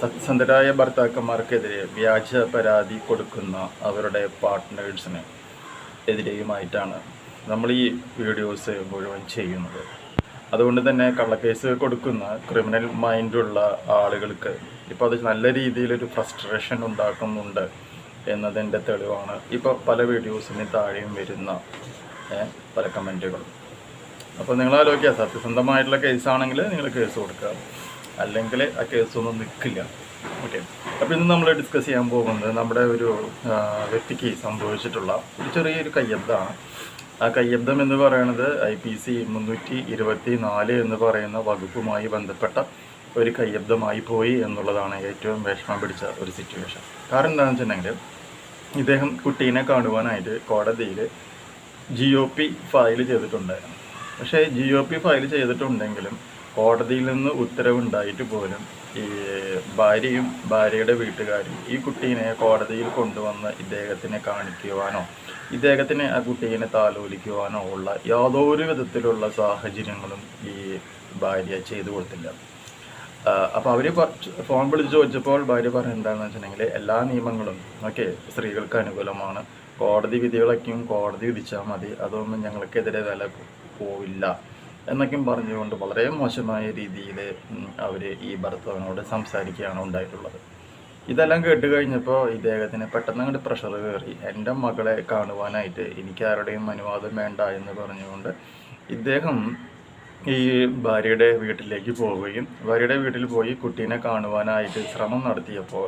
സത്യസന്ധരായ ഭർത്താക്കന്മാർക്കെതിരെ വ്യാജ പരാതി കൊടുക്കുന്ന അവരുടെ പാർട്ട്നേഴ്സിന് എതിരെയുമായിട്ടാണ് നമ്മൾ ഈ വീഡിയോസ് മുഴുവൻ ചെയ്യുന്നത്. അതുകൊണ്ട് തന്നെ കള്ളക്കേസ് കൊടുക്കുന്ന ക്രിമിനൽ മൈൻഡുള്ള ആളുകൾക്ക് ഇപ്പോൾ അത് നല്ല രീതിയിലൊരു ഫ്രസ്ട്രേഷൻ ഉണ്ടാക്കുന്നുണ്ട് എന്നതിന്റെ തെളിവാണ് ഇപ്പോൾ പല വീഡിയോസിന് താഴെയും വരുന്ന പല കമന്റുകളും അപ്പോൾ നിങ്ങൾ സത്യസന്ധമായിട്ടുള്ള കേസാണെങ്കിൽ നിങ്ങൾ കേസ് കൊടുക്കുക. അല്ലെങ്കിൽ ആ കേസൊന്നും നിൽക്കില്ല ഓക്കെ അപ്പോൾ ഇന്ന് നമ്മൾ ഡിസ്കസ് ചെയ്യാൻ പോകുന്നത് നമ്മുടെ ഒരു വ്യക്തിക്ക് സംഭവിച്ചിട്ടുള്ള ഒരു ചെറിയൊരു കയ്യബ്ദമാണ് ആ കയ്യബ്ദം എന്ന് പറയുന്നത് ഐ പി സി മുന്നൂറ്റി ഇരുപത്തി നാല് എന്ന് പറയുന്ന വകുപ്പുമായി ബന്ധപ്പെട്ട ഒരു കയ്യബ്ദമായി പോയി എന്നുള്ളതാണ് ഏറ്റവും വിഷമം പിടിച്ച ഒരു സിറ്റുവേഷൻ കാരണം എന്താണെന്ന് വെച്ചിട്ടുണ്ടെങ്കിൽ ഇദ്ദേഹം കുട്ടീനെ കാണുവാനായിട്ട് കോടതിയിൽ ജി ഒ പി ഫയൽ ചെയ്തിട്ടുണ്ടായിരുന്നു. പക്ഷേ ജി ഒ പി ഫയൽ ചെയ്തിട്ടുണ്ടെങ്കിലും കോടതിയിൽ നിന്ന് ഉത്തരവുണ്ടായിട്ട് പോലും ഈ ഭാര്യയും ഭാര്യയുടെ വീട്ടുകാരും ഈ കുട്ടീനെ കോടതിയിൽ കൊണ്ടുവന്ന് ഇദ്ദേഹത്തിനെ കാണിക്കുവാനോ ഇദ്ദേഹത്തിന് ആ കുട്ടീനെ താലോലിക്കുവാനോ ഉള്ള യാതൊരു വിധത്തിലുള്ള സാഹചര്യങ്ങളും ഈ ഭാര്യ ചെയ്തു കൊടുത്തില്ല. അപ്പോൾ അവർ ഫോൺ വിളിച്ച് ചോദിച്ചപ്പോൾ ഭാര്യ പറഞ്ഞത് എന്താണെന്ന് വെച്ചിട്ടുണ്ടെങ്കിൽ എല്ലാ നിയമങ്ങളും ഓക്കെ സ്ത്രീകൾക്ക് അനുകൂലമാണ്. കോടതി വിധികളൊക്കെയും കോടതി വിധിച്ചാൽ മതി. അതൊന്നും ഞങ്ങൾക്കെതിരെ വില പോവില്ല. എന്നൊക്കെയും പറഞ്ഞുകൊണ്ട് വളരെ മോശമായ രീതിയിൽ അവർ ഈ ഭർത്താവിനോട് സംസാരിക്കുകയാണ് ഉണ്ടായിട്ടുള്ളത്. ഇതെല്ലാം കേട്ട് കഴിഞ്ഞപ്പോൾ ഇദ്ദേഹത്തിന് പെട്ടെന്ന് അങ്ങോട്ട് പ്രഷർ കയറി എന്റെ മകളെ കാണുവാനായിട്ട് എനിക്ക് ആരുടെയും അനുവാദം വേണ്ട എന്ന് പറഞ്ഞുകൊണ്ട് ഇദ്ദേഹം ഈ ഭാര്യയുടെ വീട്ടിലേക്ക് പോവുകയും ഭാര്യയുടെ വീട്ടിൽ പോയി കുട്ടീനെ കാണുവാനായിട്ട് ശ്രമം നടത്തിയപ്പോൾ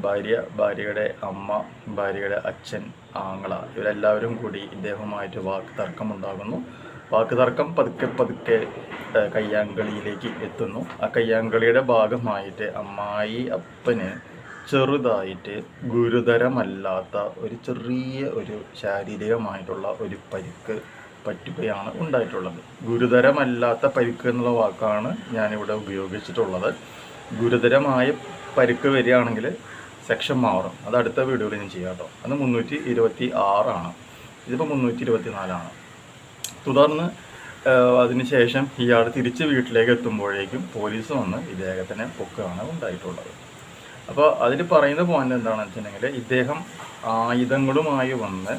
ഭാര്യ ഭാര്യയുടെ അമ്മ ഭാര്യയുടെ അച്ഛൻ ആങ്ങള ഇവരെല്ലാവരും കൂടി ഇദ്ദേഹവുമായിട്ട് വാക്ക് തർക്കമുണ്ടാകുന്നു വാക്ക് തർക്കം പതുക്കെ പതുക്കെ കയ്യാങ്കളിയിലേക്ക് എത്തുന്നു. ആ കയ്യാങ്കളിയുടെ ഭാഗമായിട്ട് അമ്മായി അപ്പന് ചെറുതായിട്ട് ഗുരുതരമല്ലാത്ത ഒരു ചെറിയ ഒരു ശാരീരികമായിട്ടുള്ള ഒരു പരിക്ക് പറ്റുകയാണ് ഉണ്ടായിട്ടുള്ളത്. ഗുരുതരമല്ലാത്ത പരിക്ക് എന്നുള്ള വാക്കാണ് ഞാനിവിടെ ഉപയോഗിച്ചിട്ടുള്ളത്. ഗുരുതരമായ പരിക്ക് വരികയാണെങ്കിൽ സെക്ഷൻ മാറും. അത് അടുത്ത വീഡിയോയിൽ ഞാൻ ചെയ്യാം കേട്ടോ. അത് മുന്നൂറ്റി ഇരുപത്തി ആറാണ് ഇതിപ്പോൾ മുന്നൂറ്റി ഇരുപത്തി നാലാണ് തുടർന്ന് അതിനുശേഷം ഇയാൾ തിരിച്ച് വീട്ടിലേക്ക് എത്തുമ്പോഴേക്കും പോലീസ് വന്ന് ഇദ്ദേഹത്തിനെ പൊക്കുകയാണ് ഉണ്ടായിട്ടുള്ളത്. അപ്പോൾ അതിൽ പറയുന്ന പോയിന്റ് എന്താണെന്ന് വെച്ചിട്ടുണ്ടെങ്കിൽ ഇദ്ദേഹം ആയുധങ്ങളുമായി വന്ന്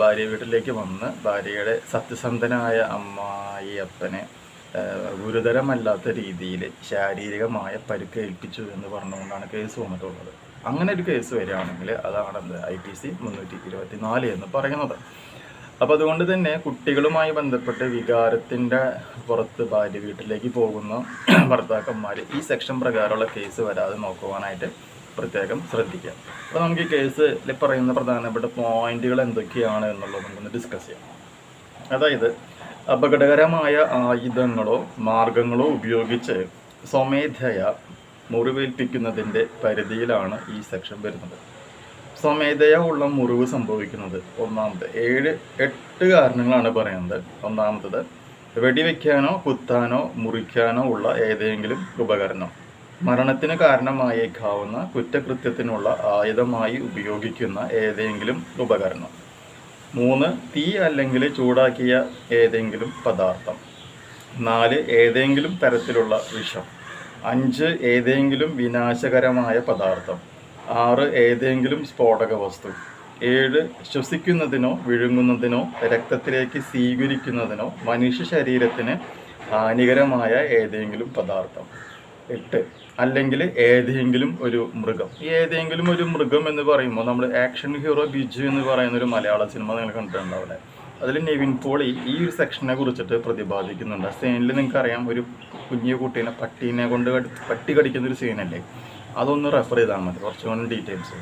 ഭാര്യ വീട്ടിലേക്ക് വന്ന് ഭാര്യയുടെ സത്യസന്ധനായ അമ്മായിയപ്പനെ ഗുരുതരമല്ലാത്ത രീതിയിൽ ശാരീരികമായ പരിക്ക് ഏൽപ്പിച്ചു എന്ന് പറഞ്ഞുകൊണ്ടാണ് കേസ് വന്നിട്ടുള്ളത്. അങ്ങനെ ഒരു കേസ് വരികയാണെങ്കിൽ അതാണ് എന്ത്? ഐ ടി സി മുന്നൂറ്റി ഇരുപത്തി നാല് എന്ന് പറയുന്നത്. അപ്പോൾ അതുകൊണ്ട് തന്നെ കുട്ടികളുമായി ബന്ധപ്പെട്ട് വികാരത്തിന്റെ പുറത്ത് ഭാര്യ വീട്ടിലേക്ക് പോകുന്ന. ഭർത്താക്കന്മാർ ഈ സെക്ഷൻ പ്രകാരമുള്ള കേസ് വരാതെ നോക്കുവാനായിട്ട് പ്രത്യേകം ശ്രദ്ധിക്കാം അപ്പോൾ നമുക്ക് ഈ കേസിൽ പറയുന്ന പ്രധാനപ്പെട്ട പോയിന്റുകൾ എന്തൊക്കെയാണ് എന്നുള്ളത് നമുക്കൊന്ന് ഡിസ്കസ് ചെയ്യാം. അതായത് അപകടകരമായ ആയുധങ്ങളോ മാർഗങ്ങളോ ഉപയോഗിച്ച് സ്വമേധയ മുറിവേൽപ്പിക്കുന്നതിന്റെ പരിധിയിലാണ് ഈ സെക്ഷൻ വരുന്നത്. സ്വമേധയ ഉള്ള മുറിവ് സംഭവിക്കുന്നത്. ഒന്നാമത് ഏഴ് എട്ട് കാരണങ്ങളാണ് പറയുന്നത്. ഒന്നാമത്തത് വെടിവെക്കാനോ കുത്താനോ മുറിക്കാനോ ഉള്ള ഏതെങ്കിലും ഉപകരണം. മരണത്തിന് കാരണമായേക്കാവുന്ന കുറ്റകൃത്യത്തിനുള്ള ആയുധമായി ഉപയോഗിക്കുന്ന ഏതെങ്കിലും ഉപകരണം. മൂന്ന് തീ അല്ലെങ്കിൽ ചൂടാക്കിയ ഏതെങ്കിലും പദാർത്ഥം. നാല് ഏതെങ്കിലും തരത്തിലുള്ള വിഷം. അഞ്ച് ഏതെങ്കിലും വിനാശകരമായ പദാർത്ഥം. ആറ് ഏതെങ്കിലും സ്ഫോടക വസ്തു. ഏഴ് ശ്വസിക്കുന്നതിനോ വിഴുങ്ങുന്നതിനോ രക്തത്തിലേക്ക് സ്വീകരിക്കുന്നതിനോ മനുഷ്യ ശരീരത്തിന് ഹാനികരമായ ഏതെങ്കിലും പദാർത്ഥം. എട്ട്. അല്ലെങ്കിൽ ഏതെങ്കിലും ഒരു മൃഗം. ഈ ഏതെങ്കിലും ഒരു മൃഗം എന്ന് പറയുമ്പോൾ നമ്മൾ ആക്ഷൻ ഹീറോ ബിജു എന്ന് പറയുന്ന ഒരു മലയാള സിനിമ നിങ്ങൾ കണ്ടിട്ടുണ്ടാവില്ലേ? അതിൽ നെവിൻ പോളി ഈ ഒരു സെക്ഷനെ കുറിച്ചിട്ട് പ്രതിപാദിക്കുന്നുണ്ട്. സീനിൽ നിങ്ങൾക്കറിയാം ഒരു കുഞ്ഞു കുട്ടീനെ പട്ടീനെ കൊണ്ട് പട്ടി കടിക്കുന്ന ഒരു സീനല്ലേ അതൊന്ന് റെഫർ ചെയ്താൽ മതി. കുറച്ചുകൂടി ഡീറ്റെയിൽസ്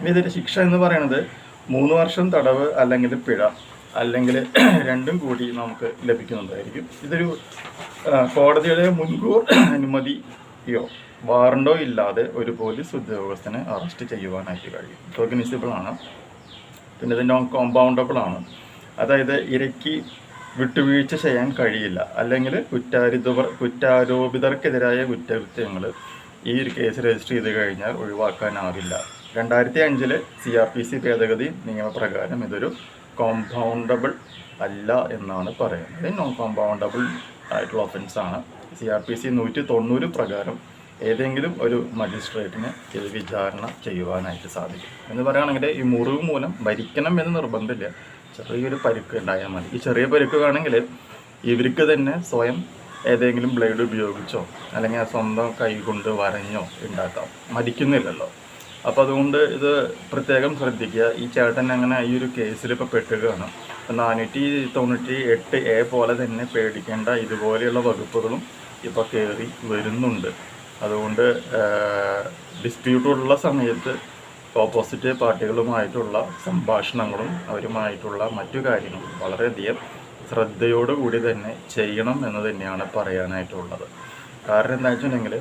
ഇനി ഇതിന്റെ ശിക്ഷ എന്ന് പറയുന്നത് മൂന്ന് വർഷം തടവ് അല്ലെങ്കിൽ പിഴ അല്ലെങ്കിൽ രണ്ടും കൂടി നമുക്ക് ലഭിക്കുന്നുണ്ടായിരിക്കും ഇതൊരു കോടതിയുടെ മുൻകൂർ അനുമതിയോ വാറണ്ടോ ഇല്ലാതെ ഒരു പോലീസ് ഉദ്യോഗസ്ഥനെ അറസ്റ്റ് ചെയ്യുവാനായിട്ട് കഴിയും. ആണ്. പിന്നെ ഇത് നോൺ കോമ്പൗണ്ടബിൾ ആണ്. അതായത് ഇരയ്ക്ക് വിട്ടുവീഴ്ച ചെയ്യാൻ കഴിയില്ല. അല്ലെങ്കിൽ കുറ്റാരിതവർ കുറ്റാരോപിതർക്കെതിരായ കുറ്റകൃത്യങ്ങൾ ഈ ഒരു കേസ് രജിസ്റ്റർ ചെയ്ത് കഴിഞ്ഞാൽ ഒഴിവാക്കാനാവില്ല രണ്ടായിരത്തി അഞ്ചിൽ സി ആർ പി സി ഭേദഗതി നിയമപ്രകാരം ഇതൊരു കോമ്പൗണ്ടബിൾ അല്ല എന്നാണ് പറയുന്നത്. നോൺ കോമ്പൗണ്ടബിൾ ആയിട്ടുള്ള ഒഫൻസ് ആണ്. സി ആർ പി സി നൂറ്റി തൊണ്ണൂറ് പ്രകാരം ഏതെങ്കിലും ഒരു മജിസ്ട്രേറ്റിന് ഇത് വിചാരണ ചെയ്യുവാനായിട്ട് സാധിക്കും. എന്ന് പറയുകയാണെങ്കിൽ ഈ മുറിവ് മൂലം മരിക്കണം എന്ന് നിർബന്ധമില്ല. ചെറിയൊരു പരുക്ക് ഉണ്ടായാൽ മതി. ഈ ചെറിയ പരിക്കുകയാണെങ്കിൽ ഇവർക്ക് തന്നെ സ്വയം ഏതെങ്കിലും ബ്ലേഡ് ഉപയോഗിച്ചോ? അല്ലെങ്കിൽ സ്വന്തം കൈ കൊണ്ട് വരഞ്ഞോ ഉണ്ടാക്കാം? മരിക്കുന്നില്ലല്ലോ അപ്പോൾ അതുകൊണ്ട് ഇത് പ്രത്യേകം ശ്രദ്ധിക്കുക. ഈ ചേട്ടൻ അങ്ങനെ ഈ ഒരു കേസിൽ ഇപ്പോൾ പെട്ടുകയാണ്. നാനൂറ്റി തൊണ്ണൂറ്റി എട്ട് എ പോലെ തന്നെ പേടിക്കേണ്ട ഇതുപോലെയുള്ള വകുപ്പുകളും ഇപ്പോൾ കയറി വരുന്നുണ്ട്. അതുകൊണ്ട് ഡിസ്പ്യൂട്ടുള്ള സമയത്ത് ഓപ്പോസിറ്റ് പാർട്ടികളുമായിട്ടുള്ള സംഭാഷണങ്ങളും അവരുമായിട്ടുള്ള മറ്റു കാര്യങ്ങളും വളരെയധികം ശ്രദ്ധയോടുകൂടി തന്നെ ചെയ്യണം എന്ന് തന്നെയാണ് പറയാനായിട്ടുള്ളത്. കാരണം എന്താ വെച്ചിട്ടുണ്ടെങ്കിൽ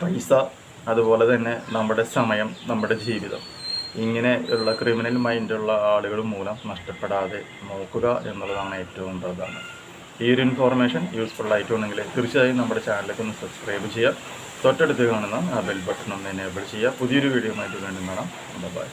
പൈസ അതുപോലെ തന്നെ നമ്മുടെ സമയം നമ്മുടെ ജീവിതം ഇങ്ങനെയുള്ള ക്രിമിനൽ മൈൻഡുള്ള ആളുകൾ മൂലം നഷ്ടപ്പെടാതെ നോക്കുക എന്നുള്ളതാണ് ഏറ്റവും പ്രധാനം. ഈ ഒരു ഇൻഫോർമേഷൻ യൂസ്ഫുൾ ആയിട്ടുണ്ടെങ്കിൽ തീർച്ചയായും നമ്മുടെ ചാനലിലേക്ക് ഒന്ന് സബ്സ്ക്രൈബ് ചെയ്യുക. തൊട്ടടുത്ത് കാണുന്ന ആ ബെൽ ബട്ടൺ ഒന്ന് എനേബിൾ ചെയ്യുക. പുതിയൊരു വീഡിയോ ആയിട്ട് വീണ്ടും കാണാം. ബൈ